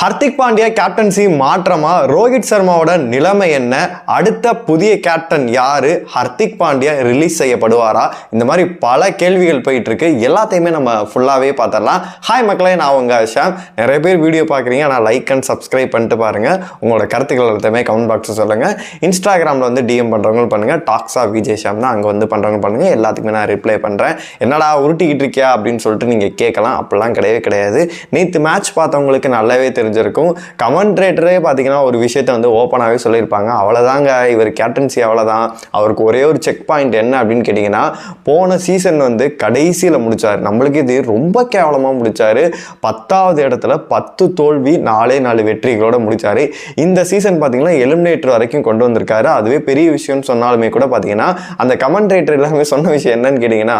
Hardik Pandya captaincy மாற்றமா? ரோஹித் சர்மாவோட நிலைமை என்ன? அடுத்த புதிய கேப்டன் யாரு? ஹர்திக் பாண்டியா ரிலீஸ் செய்யப்படுவாரா? இந்த மாதிரி பல கேள்விகள் போயிட்டு இருக்கு எல்லாத்தையுமே நம்ம ஃபுல்லாகவே பார்த்துடலாம். ஹாய் மக்களே நான் உங்க ஷாம். நிறைய பேர் வீடியோ பார்க்குறீங்க. ஆனால் லைக் அண்ட் சப்ஸ்கிரைப் பண்ணிட்டு பாருங்க. உங்களோட கருத்துக்கள் எல்லாத்தையுமே கமெண்ட் பாக்ஸில் சொல்லுங்க. இன்ஸ்டாகிராமில் வந்து டிஎம் பண்ணுறவங்களும் பண்ணுங்க. டாக்ஸா விஜய் ஷாம் தான் அங்கே வந்து பண்ணுறவங்க பண்ணுங்க. எல்லாத்துக்குமே நான் ரிப்ளை பண்ணுறேன் என்னடா உருட்டிக்கிட்டு இருக்கியா? அப்படின்னு சொல்லிட்டு நீங்கள் கேட்கலாம். அப்படிலாம் கிடையவே கிடையாது. நேற்று மேட்ச் பார்த்தவங்களுக்கு நல்லாவே தெரியும் தெரிஞ்சிருக்கும். கமெண்ட்ரேட்டரே பார்த்தீங்கன்னா ஒரு விஷயத்த வந்து ஓப்பனாகவே சொல்லியிருப்பாங்க. அவ்வளோதாங்க இவர் கேப்டன்சி அவ்வளோதான் அவருக்கு ஒரே ஒரு செக் பாயிண்ட் என்ன அப்படின்னு கேட்டிங்கன்னா போன சீசன் வந்து கடைசியில் முடித்தார் நம்மளுக்கு இது ரொம்ப கேவலமாக முடித்தார் பத்தாவது இடத்துல பத்து தோல்வி நாலே நாலு வெற்றிகளோடு முடித்தார் இந்த சீசன் பார்த்தீங்கன்னா எலிமினேட்டர் வரைக்கும் கொண்டு வந்திருக்காரு. அதுவே பெரிய விஷயம்னு சொன்னாலுமே கூட பார்த்தீங்கன்னா அந்த கமெண்ட்ரேட்டர் எல்லாமே சொன்ன விஷயம் என்னன்னு கேட்டிங்கன்னா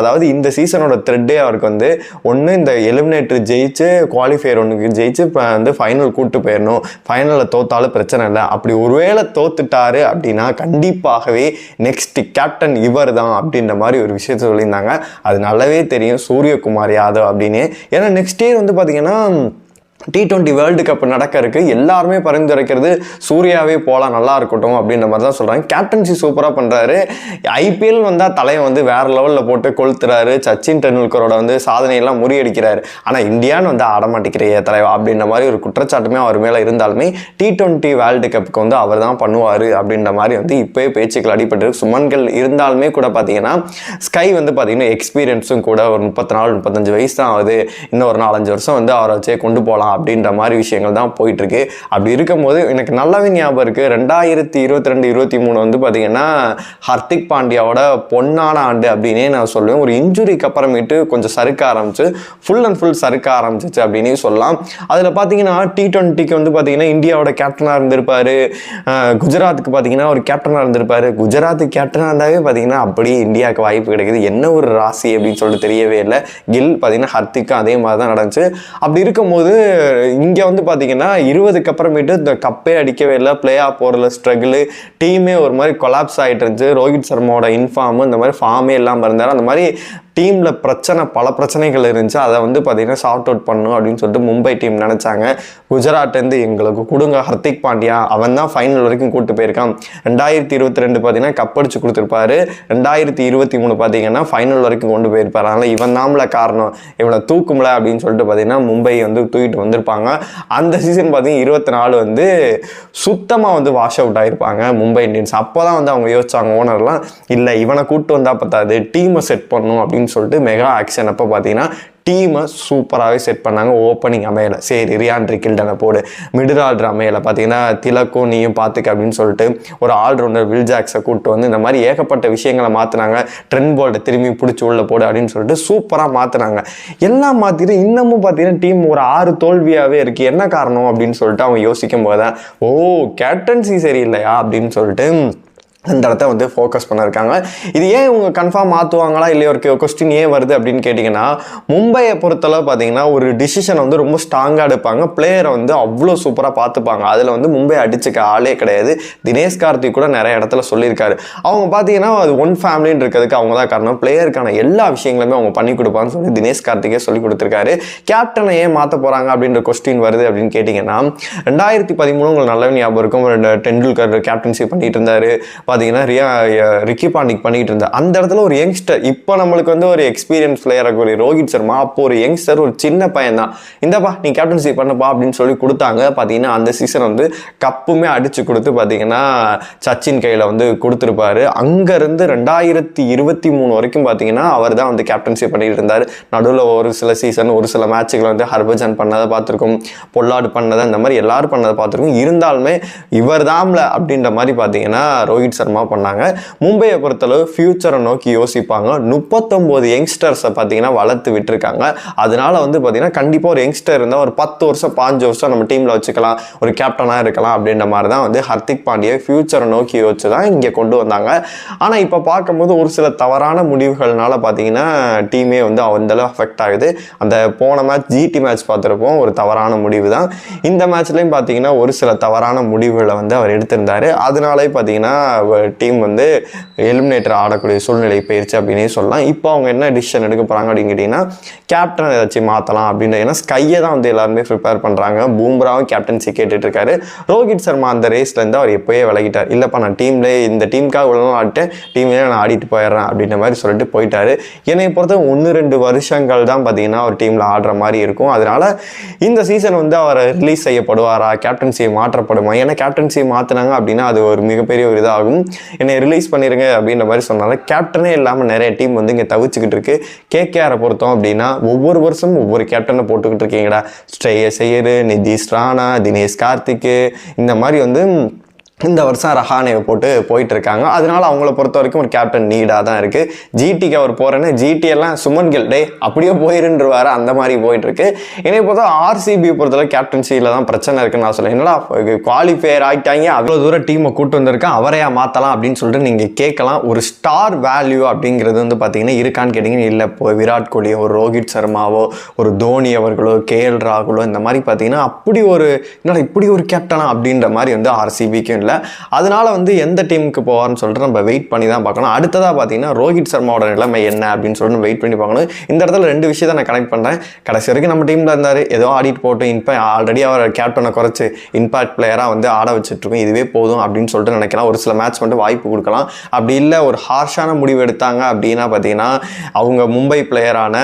அதாவது இந்த சீசனோட த்ரெட்டே அவருக்கு வந்து ஒன்று இந்த எலிமினேட்டர் ஜெயிச்சு குவாலிஃபயர் ஒன்றுக்கு ஜெயிச்சு இப்போ வந்து ஃபைனல் கூட்டு போயிடணும் ஃபைனலில் தோத்தாலும் பிரச்சனை இல்லை. அப்படி ஒருவேளை தோத்துட்டாரு அப்படின்னா கண்டிப்பாகவே நெக்ஸ்ட் கேப்டன் இவர் தான் அப்படின்ற மாதிரி ஒரு விஷயத்த சொல்லியிருந்தாங்க. அது நல்லாவே தெரியும். சூரியகுமார் யாதவ் அப்படின்னு. ஏன்னா நெக்ஸ்ட் இயர் வந்து பார்த்தீங்கன்னா டி டுவெண்ட்டி வேர்ல்டு கப் நடக்க இருக்கு எல்லாருமே பரிந்துரைக்கிறது சூர்யாவே போகலாம் நல்லா இருக்கட்டும் அப்படின்ற மாதிரி தான் சொல்கிறாங்க கேப்டன்சி சூப்பராக பண்ணுறாரு ஐபிஎல் வந்தால் தலையை வந்து வேறு லெவலில் போட்டு கொளுத்துறாரு. சச்சின் டெண்டுல்கரோட வந்து சாதனையெல்லாம் முறியடிக்கிறாரு. ஆனால் இந்தியான்னு வந்து ஆடமாட்டிக்கிறைய தலைவா அப்படின்ற மாதிரி ஒரு குற்றச்சாட்டுமே அவர் மேலே இருந்தாலுமே டி டுவெண்ட்டி வேர்ல்டு கப்புக்கு வந்து அவர் தான் பண்ணுவார் அப்படின்ற மாதிரி வந்து இப்போயே பேச்சுக்கள் அடிபட்டு சுமன்கள் இருந்தாலுமே கூட பார்த்தீங்கன்னா ஸ்கை வந்து பார்த்தீங்கன்னா எக்ஸ்பீரியன்ஸும் கூட ஒரு முப்பத்தி நாலு முப்பத்தஞ்சு வயசு தான் ஆகுது. இன்னும் ஒரு நாலஞ்சு வருஷம் வந்து அவரை வச்சே கொண்டு போகலாம் அப்படின்ற மாதிரி விஷயங்கள் தான் போயிட்டுருக்கு. அப்படி இருக்கும்போது எனக்கு நல்லாவே ஞாபகம் இருக்குது ரெண்டாயிரத்தி இருபத்தி ரெண்டு இருபத்தி மூணு வந்து பார்த்திங்கன்னா ஹர்திக் பாண்டியாவோட பொன்னான ஆண்டு அப்படின்னே நான் சொல்லுவேன். ஒரு இன்ஜுரிக்கு அப்புறமேட்டு கொஞ்சம் சறுக்க ஆரம்பிச்சு ஃபுல் அண்ட் ஃபுல் சறுக்க ஆரம்பிச்சிச்சு அப்படின்னே சொல்லலாம். அதில் பார்த்தீங்கன்னா டி டுவெண்ட்டிக்கு வந்து பார்த்தீங்கன்னா இந்தியாவோட கேப்டனாக இருந்திருப்பார். குஜராத்துக்கு பார்த்தீங்கன்னா ஒரு கேப்டனாக இருந்திருப்பார். குஜராத்துக்கு கேப்டனாக இருந்தாவே பார்த்தீங்கன்னா அப்படியே இந்தியாவுக்கு வாய்ப்பு கிடைக்குது. என்ன ஒரு ராசி அப்படின்னு சொல்லிட்டு தெரியவே இல்லை. கில் பார்த்தீங்கன்னா ஹர்திக்கும் அதே மாதிரி தான் நடந்துச்சு. அப்படி இருக்கும்போது இங்கே வந்து பார்த்தீங்கன்னா இருபதுக்கு அப்புறமேட்டு இந்த கப்பே அடிக்கவே இல்லை பிளே ஆஃப் போகிறல ஸ்ட்ரகிள் டீமே ஒரு மாதிரி கொலாப்ஸ் ஆகிட்டு இருந்துச்சு. ரோஹித் சர்மாவோட இன்ஃபார்மு இந்த மாதிரி ஃபார்மே இல்லாமல் இருந்தார். அந்த மாதிரி டீமில் பிரச்சனை பல பிரச்சனைகள் இருந்துச்சு. அதை வந்து பார்த்திங்கன்னா சார்ட் அவுட் பண்ணணும் அப்படின்னு சொல்லிட்டு மும்பை டீம் நினச்சாங்க. குஜராத்லேருந்து எங்களுக்கு கொடுங்க ஹர்திக் பாண்டியா அவன் தான் ஃபைனல் வரைக்கும் கூட்டு போயிருக்கான். ரெண்டாயிரத்தி இருபத்தி ரெண்டு பார்த்தீங்கன்னா கப்படிச்சு கொடுத்துருப்பாரு. ரெண்டாயிரத்தி இருபத்தி மூணு பார்த்தீங்கன்னா ஃபைனல் வரைக்கும் கொண்டு போயிருப்பார். அதனால் இவன் தாம்ல காரணம். இவனை தூக்கும்ல அப்படின்னு சொல்லிட்டு பார்த்தீங்கன்னா மும்பை வந்து தூக்கிட்டு வந்திருப்பாங்க. அந்த சீசன் பார்த்தீங்கன்னா இருபத்தி நாலு வந்து சுத்தமாக வந்து வாஷ் அவுட் ஆகிருப்பாங்க மும்பை இந்தியன்ஸ். அப்போ தான் வந்து அவங்க யோசிச்சாங்க ஓனர்லாம் இல்லை இவனை கூப்பிட்டு வந்தால் பத்தாது. டீமை செட் பண்ணணும் அப்படின்னு அப்படின்னு சொல்லிட்டு மெகா ஆக்ஷன் அப்போ பார்த்தீங்கன்னா டீமை சூப்பராகவே செட் பண்ணாங்க ஓப்பனிங் அமையல. சரி ரியான் கில்டனை போடு. மிடில் ஆர்டர் அமையல. பார்த்தீங்கன்னா திலக்கும் நீயும் பார்த்துக்க அப்படின்னு சொல்லிட்டு ஒரு ஆல்ரவுண்டர் வில் ஜாக்ஸை கூப்பிட்டு வந்து இந்த மாதிரி ஏகப்பட்ட விஷயங்களை மாற்றினாங்க ட்ரெண்ட் போல்ட்டை திரும்பி பிடிச்சி உள்ள போடு அப்படின்னு சொல்லிட்டு சூப்பராக மாற்றினாங்க எல்லாம் மாற்றிட்டு இன்னமும் பார்த்தீங்கன்னா டீம் ஒரு ஆறு தோல்வியாகவே இருக்குது என்ன காரணம் அப்படின்னு சொல்லிட்டு அவங்க யோசிக்கும் போது தான் ஓ கேப்டன்சி சரியில்லையா அப்படின்னு சொல்லிட்டு அந்த இடத்த வந்து ஃபோக்கஸ் பண்ணிருக்காங்க. இது ஏன் இவங்க கன்ஃபார்ம் மாற்றுவாங்களா இல்லையா ஒரு கொஸ்டின் ஏன் வருது அப்படின்னு கேட்டிங்கன்னா மும்பையை பொறுத்தளவு பார்த்தீங்கன்னா ஒரு டிசிஷனை வந்து ரொம்ப ஸ்ட்ராங்காக எடுப்பாங்க. பிளேயரை வந்து அவ்வளோ சூப்பராக பார்த்துப்பாங்க அதில் வந்து மும்பை அடிச்சுக்க ஆளே கிடையாது. தினேஷ் கார்த்திக் கூட நிறைய இடத்துல சொல்லியிருக்காரு. அவங்க பார்த்தீங்கன்னா அது ஒன் ஃபேமிலின்னு இருக்கிறதுக்கு அவங்க தான் காரணம். பிளேயருக்கான எல்லா விஷயங்களுமே அவங்க பண்ணி கொடுப்பான்னு சொல்லி தினேஷ் கார்த்திகே சொல்லி கொடுத்துருக்காரு. கேப்டனை ஏன் மாற்ற போகிறாங்க அப்படின்ற கொஸ்டின் வருது அப்படின்னு கேட்டிங்கன்னா ரெண்டாயிரத்தி பதிமூணு உங்களுக்கு நல்ல ஞாபகம் இருக்கும். ஒரு டெண்டுல்கர் கேப்டன்ஷிப் பண்ணிட்டு இருந்தார். பார்த்தீங்கன்னா ரியா ரிக்கி பாண்டிக் பண்ணிட்டு இருந்தார் அந்த இடத்துல ஒரு யங்ஸ்டர் இப்போ நம்மளுக்கு வந்து ஒரு எக்ஸ்பீரியன்ஸ் பிளேயராக ஒரு ரோஹித் சர்மா அப்போ ஒரு யங்ஸ்டர் ஒரு சின்ன பையன் தான் இந்தப்பா நீ கேப்டன்சி பண்ணப்பா அப்படின்னு சொல்லி கொடுத்தாங்க. பார்த்தீங்கன்னா அந்த சீசன் வந்து கப்புமே அடிச்சு கொடுத்து பார்த்தீங்கன்னா சச்சின் கையில் வந்து கொடுத்துருப்பாரு. அங்கேருந்து ரெண்டாயிரத்தி இருபத்தி மூணு வரைக்கும் பார்த்தீங்கன்னா அவர் தான் வந்து கேப்டன்ஷிப் பண்ணிட்டு இருந்தார். நடுவில் ஒரு சில சீசன் ஒரு சில மேட்சுகளை வந்து ஹர்பஜன் பண்ணதை பார்த்துருக்கோம் பொல்லாடு பண்ணதை இந்த மாதிரி எல்லாரும் பண்ணதை பார்த்துருக்கோம். இருந்தாலுமே இவர் தான்ல அப்படின்ற மாதிரி பார்த்தீங்கன்னா ரோஹித் சர்மா பண்ணாங்க. மும்பையை பொறுத்தளவு ஃபியூச்சரை நோக்கி யோசிப்பாங்க. முப்பத்தொம்போது யங்ஸ்டர்ஸை பார்த்தீங்கன்னா வளர்த்து விட்டுருக்காங்க. அதனால வந்து பார்த்தீங்கன்னா கண்டிப்பாக ஒரு யங்ஸ்டர் இருந்தால் ஒரு பத்து வருஷம் பாஞ்சு வருஷம் நம்ம டீமில் வச்சுக்கலாம். ஒரு கேப்டனாக இருக்கலாம் அப்படின்ற மாதிரி தான் வந்து ஹர்திக் பாண்டியை ஃபியூச்சரை நோக்கி யோசிச்சு தான் இங்கே கொண்டு வந்தாங்க. ஆனால் இப்போ பார்க்கும்போது ஒரு சில தவறான முடிவுகள்னால பார்த்தீங்கன்னா டீமே வந்து அந்தளவு அஃபெக்ட் ஆகுது. அந்த போன மேட்ச் ஜிடி மேட்ச் பார்த்துருப்போம் ஒரு தவறான முடிவு தான். இந்த மேட்ச்லையும் பார்த்தீங்கன்னா ஒரு சில தவறான முடிவுகளை வந்து அவர் எடுத்திருந்தாரு. அதனாலே பார்த்தீங்கன்னா டீம் வந்து எலிமினேட்டர் ஆடக்கூடிய சூழ்நிலை போயிடுச்சு அப்படின்னே சொல்லலாம். இப்போ அவங்க என்ன டிசிஷன் எடுக்க போகிறாங்க அப்படின்னு கேட்டிங்கன்னா கேப்டன் ஏதாச்சும் மாற்றலாம் அப்படின்னு ஏன்னா ஸ்கையை தான் வந்து எல்லாருமே ப்ரிப்பேர் பண்ணுறாங்க பூம்ராவும் கேப்டன்சி கேட்டுட்ருக்காரு ரோஹித் சர்மா அந்த ரேஸ்லேருந்து அவர் எப்போயே விலகிட்டார். இல்லைப்பா நான் டீம்லேயே இந்த டீமுக்காக உள்ள ஆடிட்டேன். டீம்லேயே நான் ஆடிட்டு போயிடுறேன் அப்படின்ற மாதிரி சொல்லிட்டு போயிட்டார். என்னை பொறுத்த ஒன்று ரெண்டு வருஷங்கள் தான் பார்த்தீங்கன்னா அவர் டீமில் ஆடுற மாதிரி இருக்கும். அதனால இந்த சீசன் வந்து அவர் ரிலீஸ் செய்யப்படுவாரா? கேப்டன்சியை மாற்றப்படுமா? ஏன்னா கேப்டன்சியை மாற்றினாங்க அப்படின்னா அது ஒரு மிகப்பெரிய ஒரு இதாகும். என்னை ரிலீஸ் பண்ணிடுங்க அப்படின்ற மாதிரி சொன்னாலும் கேப்டனே இல்லாமல் நிறைய டீம் வந்து இங்கே தவிச்சுக்கிட்டு இருக்கு. கேகேஆரை பொறுத்தோம் அப்படின்னா ஒவ்வொரு வருஷமும் ஒவ்வொரு கேப்டனை போட்டுக்கிட்டு இருக்கீங்கடா. ஸ்ட்ரேயஸ் ஐயர் நிதிஷ் ராணா தினேஷ் கார்த்திக் இந்த மாதிரி வந்து இந்த வருஷம் ரஹானேவை போட்டு போயிட்டு இருக்காங்க அதனால அவங்கள பொறுத்த வரைக்கும் ஒரு கேப்டன் நீடாக தான் இருக்கு. ஜிடிக்கு அவர் போறேன்னு ஜிடி எல்லாம் சுமன் கில் டே அப்படியே போயிருன்றுவாரு. அந்த மாதிரி போயிட்டு இருக்கு என்னை பொறுத்த ஆர்சிபி பொறுத்தவரை கேப்டன்சியில் தான் பிரச்சனை இருக்குன்னு நான் சொல்லுவேன் என்னடா குவாலிஃபையர் ஆகிட்டாங்க அவ்வளோ தூரம் டீமை கூட்டு வந்திருக்கேன் அவரையா மாற்றலாம் அப்படின்னு சொல்லிட்டு நீங்கள் கேட்கலாம். ஒரு ஸ்டார் வேல்யூ அப்படிங்கிறது வந்து பார்த்தீங்கன்னா இருக்கான்னு கேட்டிங்கன்னா இல்லை இப்போ விராட் கோலி ஒரு ரோஹித் சர்மாவோ ஒரு தோனி அவர்களோ கேஎல் ராகுலோ இந்த மாதிரி பார்த்தீங்கன்னா அப்படி ஒரு என்னடா இப்படி ஒரு கேப்டனா அப்படின்ற மாதிரி வந்து ஆர்சிபிக்கும் இல்லை அதனால் வந்து எந்த டீமுக்கு போவார்னு சொல்லிட்டு நம்ம வெயிட் பண்ணி தான் பார்க்கணும். அடுத்ததாக பார்த்தீங்கன்னா ரோஹித் சர்மாவோட நிலைமை என்ன அப்படின்னு சொல்லிட்டு வெயிட் பண்ணி பார்க்கணும். இந்த இடத்துல ரெண்டு விஷயத்தை நான் கனெக்ட் பண்ணுறேன் கடைசி வரைக்கும் நம்ம டீமில் இருந்தார். ஏதோ ஆடிட்டு போட்டு இன்பா ஆல்ரெடி அவர் கேப்டனை குறைச்சி இம்பாக்ட் பிளேயராக வந்து ஆட வச்சுட்ருக்கோம் இதுவே போதும் அப்படின்னு சொல்லிட்டு நினைக்கலாம். ஒரு சில மேட்ச் மட்டும் வாய்ப்பு கொடுக்கலாம். அப்படி இல்லை ஒரு ஹார்ஷான முடிவு எடுத்தாங்க அப்படின்னா பார்த்தீங்கன்னா அவங்க மும்பை பிளேயரான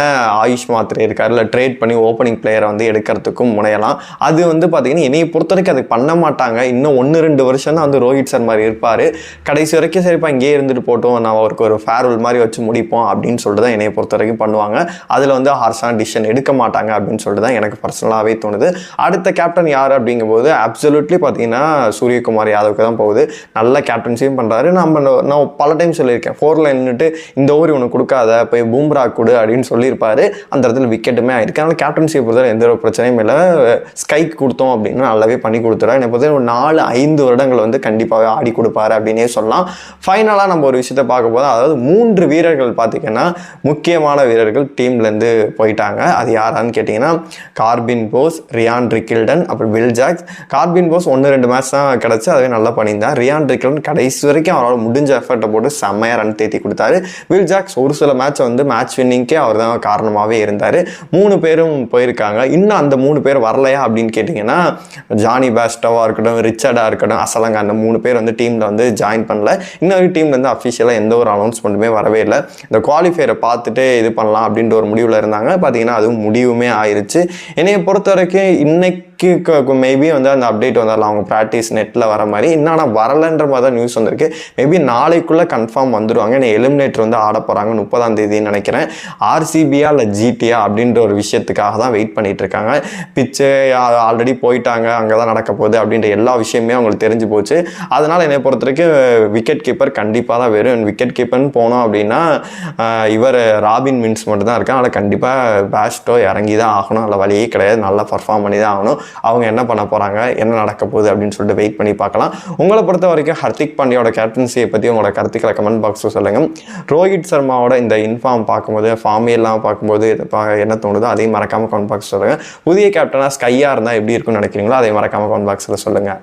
ஆயுஷ் மாத்ரே இருக்கார். இல்லை ட்ரேட் பண்ணி ஓப்பனிங் பிளேயரை வந்து எடுக்கிறதுக்கும் முனையலாம். அது வந்து பார்த்தீங்கன்னா என்னையை பொறுத்த வரைக்கும் அது பண்ண மாட்டாங்க. இன்னும் ஒன்று ரெண்டு வருஷம் தான் வந்து ரோஹித் சர்மா இருப்பார். கடைசி வரைக்கும் சரிப்பா இங்கேயே இருந்துட்டு போட்டோம். நான் அவருக்கு ஒரு ஃபேர்வெல் மாதிரி வச்சு முடிப்போம் அப்படின்னு சொல்லிட்டு தான் என்னைய பொறுத்த வரைக்கும் பண்ணுவாங்க. அதில் வந்து ஹார்ஷான டிசிஷன் எடுக்க மாட்டாங்க அப்படின்னு சொல்லிட்டு தான் எனக்கு பர்சனலாகவே தோணுது. அடுத்த கேப்டன் யார் அப்படிங்கும்போது அப்சல்யூட்லி பார்த்தீங்கன்னா சூரியகுமார் யாதவுக்கு தான் போகுது. நல்ல கேப்டன்சியும் பண்ணுறாரு நம்ம நான் பல டைம் சொல்லியிருக்கேன். ஃபோரில் நின்றுட்டு இந்த ஓவர் ஒன்று கொடுக்காத போய் பூம்ரா கொடு அப்படின்னு சொல்லியிருப்பாரு. அந்த இடத்துல விக்கெட்டுமே ஆயிருக்கு. அதனால் கேப்டன்சியை பொறுத்தவரை எந்த ஒரு பிரச்சனையும் இல்லை. ஸ்கைக்கு கொடுத்தோம் அப்படின்னா நல்லாவே பண்ணி கொடுத்துறா என்னை பொறுத்தவரை ஒரு நாலு ஐந்து வருடங்கள் வந்து கண்டிப்பாகவே ஆடி கொடுப்பாரு அப்படின்னே சொல்லலாம். ஃபைனலாக நம்ம ஒரு விஷயத்தை பார்க்க போதும் அதாவது மூன்று வீரர்கள் பார்த்திங்கன்னா முக்கியமான வீரர்கள் டீம்லேருந்து போயிட்டாங்க. அது யாரான்னு கேட்டிங்கன்னா கார்பின் போஸ் ரியான் ரிக்கில்டன் அப்புறம் வில் ஜாக்ஸ். கார்பின் போஸ் ஒன்று ரெண்டு மேட்ச் தான் கிடச்சி அதுவே நல்லா பண்ணியிருந்தான் ரியான் ரிக்கில்டன் கடைசி வரைக்கும் அவரால் முடிஞ்ச எஃபர்ட்டை போட்டு செம்மையாக ரன் தேத்தி கொடுத்தாரு. வில் ஜாக்ஸ் ஒரு சில மேட்ச்சை வந்து மேட்ச் வின்னிங்க்கே அவர் தான் காரணமாகவே இருந்தார். மூணு பேரும் போயிருக்காங்க. இன்னும் அந்த மூணு பேர் வரலையா அப்படின்னு கேட்டிங்கன்னா ஜானி பேஸ்டோவாக இருக்கட்டும் ரிச்சர்டாக இருக்கட்டும் அசலங்க அந்த மூணு பேர் வந்து டீமில் வந்து ஜாயின் பண்ணல. இன்னொரு டீம்லேருந்து அஃபிஷியலாக எந்த ஒரு அனௌன்ஸ்மெண்ட்டுமே வரவே இல்லை. இந்த குவாலிஃபையரை பார்த்துட்டு இது பண்ணலாம் அப்படின்ற ஒரு முடிவில் இருந்தாங்க. பார்த்தீங்கன்னா அதுவும் முடிவுமே ஆயிடுச்சு என்னையை பொறுத்த வரைக்கும் இன்னைக்கு மேபி வந்து அந்த அப்டேட் வந்தாலும் அவங்க ப்ராக்டிஸ் நெட்டில் வர மாதிரி. இன்னும் வரலன்ற மாதிரி தான் நியூஸ் வந்திருக்கு. மேபி நாளைக்குள்ளே கன்ஃபார்ம் வந்துடுவாங்க ஏன்னா எலிமினேட்டர் வந்து ஆட போகிறாங்க முப்பதாம் தேதின்னு நினைக்கிறேன். ஆர்சிபியா இல்லை ஜிடியா அப்படின்ற ஒரு விஷயத்துக்காக தான் வெயிட் பண்ணிட்டு இருக்காங்க. பிச்சு ஆல்ரெடி போயிட்டாங்க. அங்கே தான் நடக்க போகுது அப்படின்ற எல்லா விஷயமே அவங்களுக்கு தெரிஞ்சு போச்சு. அதனால் என்னை பொறுத்த வரைக்கும் விக்கெட் கீப்பர் கண்டிப்பாக தான் வெறும் விக்கெட் கீப்பர்னு போனோம் அப்படின்னா இவர் ராபின் மின்ஸ் மட்டும் தான் இருக்கான். அதில் கண்டிப்பாக பேஸ்ட்டோ இறங்கி தான் ஆகணும். அதில் வழியே கிடையாது. நல்லா பர்ஃபார்ம் பண்ணி தான் ஆகணும். அவங்க என்ன பண்ண போகிறாங்க என்ன நடக்க போகுது அப்படின்னு சொல்லிட்டு வெயிட் பண்ணி பார்க்கலாம். உங்களை பொறுத்த வரைக்கும் ஹர்திக் பாண்டியோட கேப்டன்சியை பற்றி உங்களோட கருத்துக்களை கமெண்ட் பாக்ஸில் சொல்லுங்கள் ரோஹித் சர்மாவோட இந்த இன்ஃபார்ம் பார்க்கும்போது ஃபார்மே எல்லாம் பார்க்கும்போது பா- என்ன தோணுதோ அதையும் மறக்காமல் கமெண்ட் பாக்ஸ் சொல்லுங்கள் புதிய கேப்டனாக ஸ்கையாக இருந்தால் எப்படி இருக்கும்னு நினைக்கிறீங்களோ அதை மறக்காமல் கமெண்ட் பாக்ஸில் சொல்லுங்கள்